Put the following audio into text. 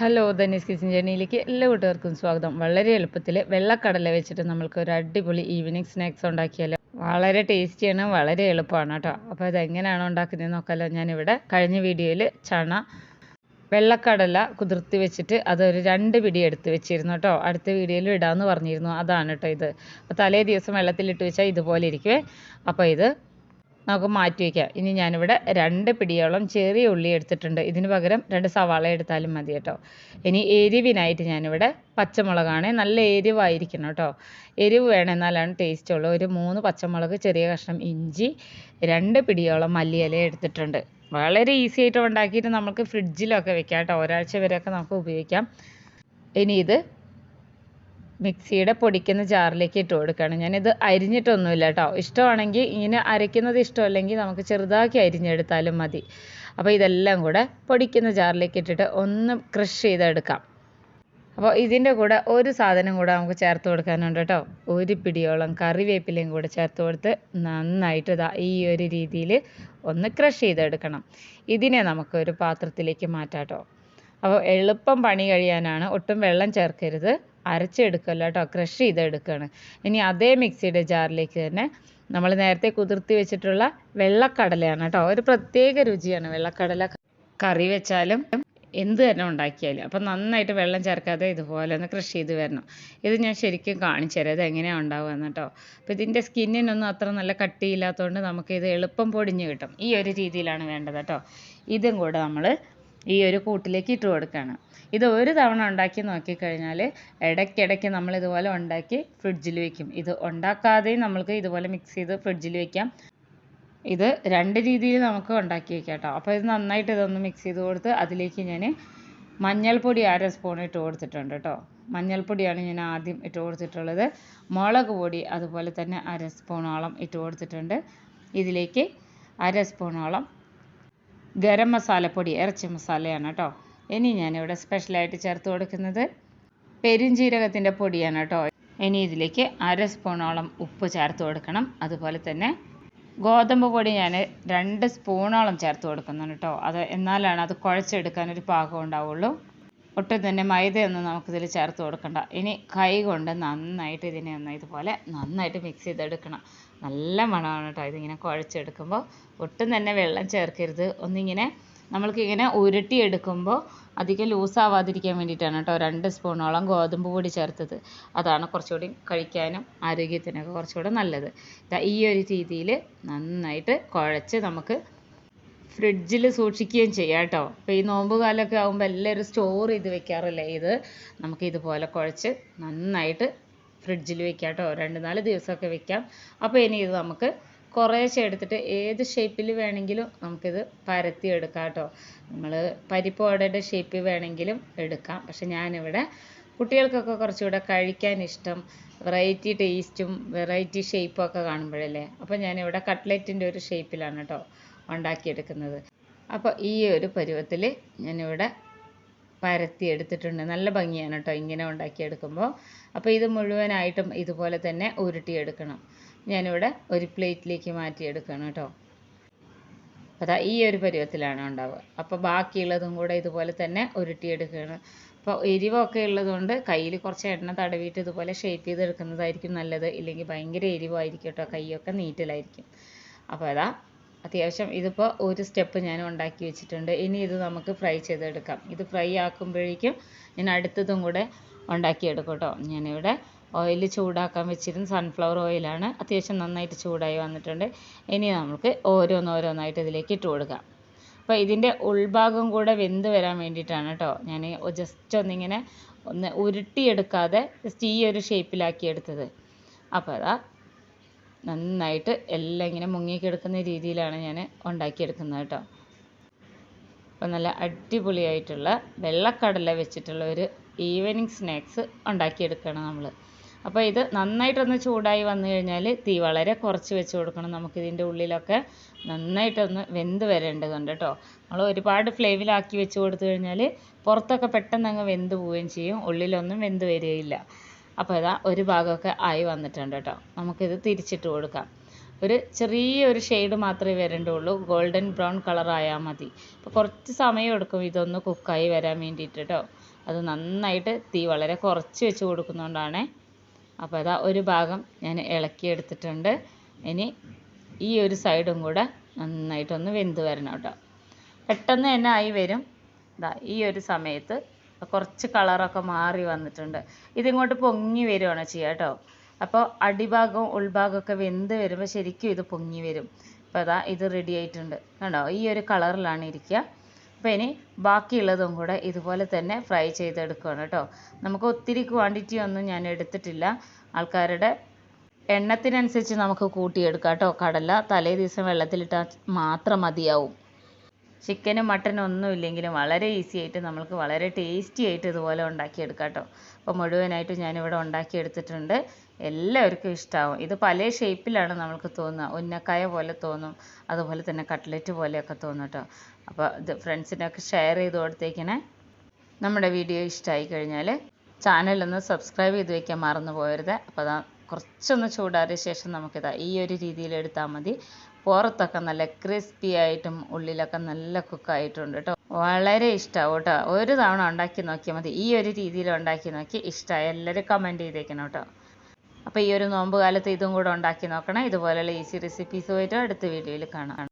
Hello Dhani's kitchen ജേണിയിലേക്ക് എല്ലാ കൂട്ടുകാർക്കും സ്വാഗതം. വളരെ എളുപ്പത്തിൽ വെള്ളക്കടല വെച്ചിട്ട് നമ്മൾക്ക് ഒരു അടിപൊളി ഈവനിങ് സ്നാക്സ് ഉണ്ടാക്കിയാലോ? വളരെ ടേസ്റ്റിയാണ് വളരെ എളുപ്പമാണ് കേട്ടോ. അപ്പോൾ ഇതെങ്ങനെയാണ് ഉണ്ടാക്കുന്നത് നോക്കാമല്ലോ ഞാനിവിടെ കഴിഞ്ഞ വീഡിയോയിൽ ചണ വെള്ളക്കടല കുതിർത്തി വെച്ചിട്ട് അതൊരു രണ്ട് പിടി എടുത്ത് വെച്ചിരുന്നു കേട്ടോ. അടുത്ത വീഡിയോയിൽ ഇടാമെന്ന് പറഞ്ഞിരുന്നു. അതാണ് കേട്ടോ ഇത്. അപ്പോൾ തലേ ദിവസം വെള്ളത്തിലിട്ട് വെച്ചാൽ ഇതുപോലെ ഇരിക്കുവേ. അപ്പോൾ ഇത് നമുക്ക് മാറ്റി വയ്ക്കാം ഇനി ഞാനിവിടെ രണ്ട് പിടിയോളം ചെറിയ ഉള്ളി എടുത്തിട്ടുണ്ട്. ഇതിന് പകരം രണ്ട് സവാള എടുത്താലും മതി കേട്ടോ. ഇനി എരിവിനായിട്ട് ഞാനിവിടെ പച്ചമുളകാണ്. നല്ല എരിവായിരിക്കണം കേട്ടോ. എരിവ് വേണമെന്നാലാണ് ടേസ്റ്റ് ഉള്ളൂ. ഒരു മൂന്ന് പച്ചമുളക് ചെറിയ കഷ്ണം ഇഞ്ചി രണ്ട് പിടിയോളം മല്ലിയില എടുത്തിട്ടുണ്ട്. വളരെ ഈസി ആയിട്ട് ഉണ്ടാക്കിയിട്ട് നമുക്ക് ഫ്രിഡ്ജിലൊക്കെ വെക്കാം കേട്ടോ. ഒരാഴ്ച വരെയൊക്കെ നമുക്ക് ഉപയോഗിക്കാം. ഇനി ഇത് മിക്സിയുടെ പൊടിക്കുന്ന ജാറിലേക്ക് ഇട്ട് കൊടുക്കുകയാണ്. ഞാനിത് അരിഞ്ഞിട്ടൊന്നുമില്ല കേട്ടോ. ഇഷ്ടമാണെങ്കിൽ ഇങ്ങനെ അരയ്ക്കുന്നത് ഇഷ്ടമല്ലെങ്കിൽ നമുക്ക് ചെറുതാക്കി അരിഞ്ഞെടുത്താലും മതി. അപ്പോൾ ഇതെല്ലാം കൂടെ പൊടിക്കുന്ന ജാറിലേക്ക് ഇട്ടിട്ട് ഒന്ന് ക്രഷ് ചെയ്തെടുക്കാം. അപ്പോൾ ഇതിന്റെ കൂടെ ഒരു സാധനം കൂടെ നമുക്ക് ചേർത്ത് കൊടുക്കാനുണ്ട് കേട്ടോ. ഒരു പിടിയോളം കറിവേപ്പിലയും കൂടെ ചേർത്ത് കൊടുത്ത് നന്നായിട്ട് ഇതാ ഈ ഒരു രീതിയിൽ ഒന്ന് ക്രഷ് ചെയ്തെടുക്കണം. ഇതിനെ നമുക്ക് ഒരു പാത്രത്തിലേക്ക് മാറ്റാം കേട്ടോ. അപ്പോൾ എളുപ്പം പണി കഴിയാനാണ്. ഒട്ടും വെള്ളം ചേർക്കരുത്. അരച്ചെടുക്കല്ല കേട്ടോ ക്രഷ് ചെയ്തെടുക്കുകയാണ് ഇനി അതേ മിക്സിയുടെ ജാറിലേക്ക് തന്നെ നമ്മൾ നേരത്തെ കുതിർത്തി വെച്ചിട്ടുള്ള വെള്ളക്കടലയാണ് കേട്ടോ ഒരു പ്രത്യേക രുചിയാണ് വെള്ളക്കടല. കറി വെച്ചാലും എന്ത് തന്നെ ഉണ്ടാക്കിയാലും അപ്പം നന്നായിട്ട് വെള്ളം ചേർക്കാതെ ഇതുപോലെ ഒന്ന് കൃഷി ചെയ്ത് വരണം. ഇത് ഞാൻ ശരിക്കും കാണിച്ചു തരാം ഇത് എങ്ങനെയാണ് ഉണ്ടാവുക കേട്ടോ. അപ്പോൾ ഇതിന്റെ സ്കിന്നിനൊന്നും അത്ര നല്ല കട്ടിയില്ലാത്തതുകൊണ്ട് നമുക്ക് ഇത് എളുപ്പം പൊടിഞ്ഞ് കിട്ടും ഈ ഒരു രീതിയിലാണ് വേണ്ടത് കേട്ടോ. ഇതും കൂടെ നമ്മൾ ഈ ഒരു കൂട്ടിലേക്ക് ഇട്ട് കൊടുക്കുകയാണ്. ഇത് ഒരു തവണ ഉണ്ടാക്കി നോക്കിക്കഴിഞ്ഞാൽ ഇടയ്ക്കിടയ്ക്ക് നമ്മൾ ഇതുപോലെ ഉണ്ടാക്കി ഫ്രിഡ്ജിൽ വെക്കും. ഇത് ഉണ്ടാക്കാതെയും നമ്മൾക്ക് ഇതുപോലെ മിക്സ് ചെയ്ത് ഫ്രിഡ്ജിൽ വെക്കാം. ഇത് രണ്ട് രീതിയിൽ നമുക്ക് ഉണ്ടാക്കി വെക്കാം കേട്ടോ. അപ്പോൾ ഇത് നന്നായിട്ട് ഇതൊന്ന് മിക്സ് ചെയ്ത് കൊടുത്ത് അതിലേക്ക് ഞാൻ മഞ്ഞൾപ്പൊടി അര സ്പൂൺ ഇട്ട് കൊടുത്തിട്ടുണ്ട് കേട്ടോ. മഞ്ഞൾപ്പൊടിയാണ് ഞാൻ ആദ്യം ഇട്ട് കൊടുത്തിട്ടുള്ളത്. മുളക് പൊടി അതുപോലെ തന്നെ അര സ്പൂണോളം ഇട്ട് കൊടുത്തിട്ടുണ്ട്. ഇതിലേക്ക് അര സ്പൂണോളം ഗരം മസാലപ്പൊടി ഇറച്ചി മസാലയാണ് കേട്ടോ. ഇനി ഞാനിവിടെ സ്പെഷ്യലായിട്ട് ചേർത്ത് കൊടുക്കുന്നത് പെരുംജീരകത്തിന്റെ പൊടിയാണ് കേട്ടോ. ഇനി ഇതിലേക്ക് അര സ്പൂണോളം ഉപ്പ് ചേർത്ത് കൊടുക്കണം. അതുപോലെ തന്നെ ഗോതമ്പ് പൊടി ഞാൻ രണ്ട് സ്പൂണോളം ചേർത്ത് കൊടുക്കുന്നുണ്ട് കേട്ടോ. അത് എന്നാലാണ് അത് കുഴച്ചെടുക്കാൻ ഒരു പാകം ഉണ്ടാവുള്ളൂ. ഒട്ടും തന്നെ മൈദയൊന്നും നമുക്കിതിൽ ചേർത്ത് കൊടുക്കണ്ട. ഇനി കൈ കൊണ്ട് നന്നായിട്ട് ഇതിനെ ഒന്ന് ഇതുപോലെ നന്നായിട്ട് മിക്സ് ചെയ്തെടുക്കണം. നല്ല മണമാണ് കേട്ടോ ഇതിങ്ങനെ കുഴച്ചെടുക്കുമ്പോൾ. ഒട്ടും തന്നെ വെള്ളം ചേർക്കരുത്. ഒന്നിങ്ങനെ നമ്മൾക്കിങ്ങനെ ഉരുട്ടിയെടുക്കുമ്പോൾ അധികം ലൂസാവാതിരിക്കാൻ വേണ്ടിയിട്ടാണ് കേട്ടോ രണ്ട് സ്പൂണോളം ഗോതമ്പ് പൊടി ചേർത്തത്. അതാണ് കുറച്ചുകൂടി കഴിക്കാനും ആരോഗ്യത്തിനൊക്കെ കുറച്ചുകൂടെ നല്ലത്. ഈ ഒരു രീതിയിൽ നന്നായിട്ട് കുഴച്ച് നമുക്ക് ഫ്രിഡ്ജിൽ സൂക്ഷിക്കുകയും ചെയ്യാം കേട്ടോ. അപ്പോൾ ഈ നോമ്പ് കാലമൊക്കെ ആകുമ്പോൾ എല്ലാവരും സ്റ്റോർ ചെയ്ത് വെക്കാറില്ലേ ഇത്? നമുക്ക് ഇതുപോലെ കുഴച്ച് നന്നായിട്ട് ഫ്രിഡ്ജിൽ വെക്കാം കേട്ടോ. രണ്ട് നാല് ദിവസമൊക്കെ വെക്കാം. അപ്പോൾ ഇനി ഇത് നമുക്ക് കുറേശ്ശെ എടുത്തിട്ട് ഏത് ഷേപ്പിൽ വേണമെങ്കിലും നമുക്കിത് പരത്തി എടുക്കാം കേട്ടോ. നമ്മൾ പരിപ്പ് വടയുടെ ഷേപ്പിൽ വേണമെങ്കിലും എടുക്കാം. പക്ഷെ ഞാനിവിടെ കുട്ടികൾക്കൊക്കെ കുറച്ചുകൂടെ കഴിക്കാൻ ഇഷ്ടം വെറൈറ്റി ടേസ്റ്റും വെറൈറ്റി ഷേപ്പും ഒക്കെ കാണുമ്പോഴല്ലേ? അപ്പോൾ ഞാനിവിടെ കട്ട്ലറ്റിന്റെ ഒരു ഷേപ്പിലാണ് കേട്ടോ ഉണ്ടാക്കിയെടുക്കുന്നത്. അപ്പോൾ ഈ ഒരു പരുവത്തിൽ ഞാനിവിടെ പരത്തി എടുത്തിട്ടുണ്ട് നല്ല ഭംഗിയാണ് കേട്ടോ ഇങ്ങനെ ഉണ്ടാക്കിയെടുക്കുമ്പോൾ അപ്പോൾ ഇത് മുഴുവനായിട്ടും ഇതുപോലെ തന്നെ ഉരുട്ടിയെടുക്കണം. ഞാനിവിടെ ഒരു പ്ലേറ്റിലേക്ക് മാറ്റിയെടുക്കണം കേട്ടോ. അതാ ഈ ഒരു പരുവത്തിലാണ് ഉണ്ടാവുക. അപ്പോൾ ബാക്കിയുള്ളതും കൂടെ ഇതുപോലെ തന്നെ ഉരുട്ടിയെടുക്കുകയാണ്. അപ്പോൾ എരിവൊക്കെ ഉള്ളതുകൊണ്ട് കയ്യിൽ കുറച്ച് എണ്ണ തടവിയിട്ട് ഇതുപോലെ ഷേപ്പ് ചെയ്തെടുക്കുന്നതായിരിക്കും നല്ലത്. ഇല്ലെങ്കിൽ ഭയങ്കര എരിവായിരിക്കും കേട്ടോ. കൈയൊക്കെ നീറ്റലായിരിക്കും. അപ്പോൾ അതാ അത്യാവശ്യം ഇതിപ്പോൾ ഒരു സ്റ്റെപ്പ് ഞാൻ ഉണ്ടാക്കി വെച്ചിട്ടുണ്ട്. ഇനി ഇത് നമുക്ക് ഫ്രൈ ചെയ്തെടുക്കാം. ഇത് ഫ്രൈ ആക്കുമ്പോഴേക്കും ഞാൻ അടുത്തതും കൂടെ ഉണ്ടാക്കിയെടുക്കും കേട്ടോ. ഞാനിവിടെ ഓയിൽ ചൂടാക്കാൻ വെച്ചിരുന്ന സൺഫ്ലവർ ഓയിലാണ് അത്യാവശ്യം നന്നായിട്ട് ചൂടായി വന്നിട്ടുണ്ട്. ഇനി നമുക്ക് ഓരോന്നോരോന്നായിട്ട് ഇതിലേക്ക് ഇട്ട് കൊടുക്കാം. അപ്പോൾ ഇതിന്റെ ഉൾഭാഗം കൂടെ വെന്ത് വരാൻ വേണ്ടിയിട്ടാണ് കേട്ടോ. ഞാൻ ജസ്റ്റ് ഒന്നിങ്ങനെ ഒന്ന് ഉരുട്ടിയെടുക്കാതെ ജസ്റ്റ് ഈ ഒരു ഷേപ്പിലാക്കി എടുത്തത്. അപ്പോൾ അതാ നന്നായിട്ട് എല്ലാം ഇങ്ങനെ മുങ്ങിക്കിടക്കുന്ന രീതിയിലാണ് ഞാൻ ഉണ്ടാക്കിയെടുക്കുന്നത് കേട്ടോ. അപ്പോൾ നല്ല അടിപൊളിയായിട്ടുള്ള വെള്ളക്കടല വെച്ചിട്ടുള്ള ഒരു ഈവനിങ് സ്നാക്സ് ഉണ്ടാക്കിയെടുക്കണം നമ്മൾ അപ്പോൾ ഇത് നന്നായിട്ടൊന്ന് ചൂടായി വന്നു കഴിഞ്ഞാൽ തീ വളരെ കുറച്ച് വെച്ച് കൊടുക്കണം നമുക്കിതിന്റെ ഉള്ളിലൊക്കെ. നന്നായിട്ടൊന്ന് വെന്ത് വരേണ്ടതുണ്ട് കേട്ടോ നമ്മൾ ഒരുപാട് ഫ്ലെയിമിലാക്കി വെച്ച് കൊടുത്തു കഴിഞ്ഞാൽ പുറത്തൊക്കെ പെട്ടെന്ന് അങ്ങ് വെന്ത് പോവുകയും ചെയ്യും. ഉള്ളിലൊന്നും വെന്ത് വരികയില്ല. അപ്പോൾ ഇതാ ഒരു ഭാഗമൊക്കെ ആയി വന്നിട്ടുണ്ട് കേട്ടോ നമുക്കിത് തിരിച്ചിട്ട് കൊടുക്കാം. ഒരു ചെറിയൊരു ഷെയ്ഡ് മാത്രമേ വരേണ്ടുള്ളൂ. ഗോൾഡൻ ബ്രൗൺ കളർ ആയാൽ മതി. അപ്പോൾ കുറച്ച് സമയം എടുക്കും ഇതൊന്ന് കുക്കായി വരാൻ വേണ്ടിയിട്ട് കേട്ടോ അത് നന്നായിട്ട് തീ വളരെ കുറച്ച് വെച്ച് കൊടുക്കുന്നതുകൊണ്ടാണ് അപ്പോൾ അതാ ഒരു ഭാഗം ഞാൻ ഇളക്കി എടുത്തിട്ടുണ്ട്. ഇനി ഈ ഒരു സൈഡും കൂടെ നന്നായിട്ടൊന്ന് വെന്ത് വരണം കേട്ടോ. പെട്ടെന്ന് തന്നെ ആയി വരും. ഇതാ ഈ ഒരു സമയത്ത് കുറച്ച് കളറൊക്കെ മാറി വന്നിട്ടുണ്ട്. ഇതിങ്ങോട്ട് പൊങ്ങി വരുവാണ് ചെയ്യുക കേട്ടോ. അപ്പോൾ അടിഭാഗവും ഉൾഭാഗമൊക്കെ വെന്ത് വരുമ്പോൾ ശരിക്കും ഇത് പൊങ്ങി വരും. അപ്പോൾ അതാ ഇത് റെഡി ആയിട്ടുണ്ട്. കണ്ടോ? ഈ ഒരു കളറിലാണ് ഇരിക്കുക. അപ്പോൾ ഇനി ബാക്കിയുള്ളതും കൂടെ ഇതുപോലെ തന്നെ ഫ്രൈ ചെയ്തെടുക്കുകയാണ് കേട്ടോ. നമുക്ക് ഒത്തിരി ക്വാണ്ടിറ്റി ഒന്നും ഞാൻ എടുത്തിട്ടില്ല. ആൾക്കാരുടെ എണ്ണത്തിനനുസരിച്ച് നമുക്ക് കൂട്ടിയെടുക്കാം കേട്ടോ. കടല തലേ ദിവസം വെള്ളത്തിലിട്ടാൽ മാത്രം മതിയാവും. ചിക്കനും മട്ടനും ഒന്നും ഇല്ലെങ്കിലും വളരെ ഈസി ആയിട്ട് നമുക്ക് വളരെ ടേസ്റ്റി ആയിട്ട് ഇതുപോലെ ഉണ്ടാക്കിയെടുക്കാം കേട്ടോ അപ്പോൾ മുഴുവനായിട്ട് ഞാനിവിടെ ഉണ്ടാക്കിയെടുത്തിട്ടുണ്ട്. എല്ലാവർക്കും ഇഷ്ടമാവും ഇത് പല ഷേപ്പിലാണ് നമുക്ക് തോന്നുക. ഉന്നക്കായ പോലെ തോന്നും. അതുപോലെ തന്നെ കട്ട്ലറ്റ് പോലെയൊക്കെ തോന്നും കേട്ടോ അപ്പോൾ ഇത് ഫ്രണ്ട്സിനൊക്കെ ഷെയർ ചെയ്ത് കൊടുത്തേക്കണേ. നമ്മുടെ വീഡിയോ ഇഷ്ടമായി കഴിഞ്ഞാൽ ചാനലൊന്ന് സബ്സ്ക്രൈബ് ചെയ്ത് വയ്ക്കാൻ മറന്നു പോകരുത്. അപ്പോൾ അതാ കുറച്ചൊന്ന് ചൂടാറിയ ശേഷം നമുക്കിതാ ഈ ഒരു രീതിയിൽ എടുത്താൽ മതി. പുറത്തൊക്കെ നല്ല ക്രിസ്പി ആയിട്ടും ഉള്ളിലൊക്കെ നല്ല കുക്കായിട്ടുണ്ട് കേട്ടോ വളരെ ഇഷ്ടമാവും കേട്ടോ ഒരു തവണ ഉണ്ടാക്കി നോക്കിയാൽ മതി. ഈ ഒരു രീതിയിൽ ഉണ്ടാക്കി നോക്കി ഇഷ്ടമായി എല്ലാവരും കമന്റ് ചെയ്തേക്കണം കേട്ടോ അപ്പോൾ ഈ ഒരു നോമ്പ് കാലത്ത് ഇതും കൂടെ ഉണ്ടാക്കി നോക്കണം. ഇതുപോലെയുള്ള ഈസി റെസിപ്പീസുമായിട്ട് അടുത്ത വീഡിയോയിൽ കാണാം.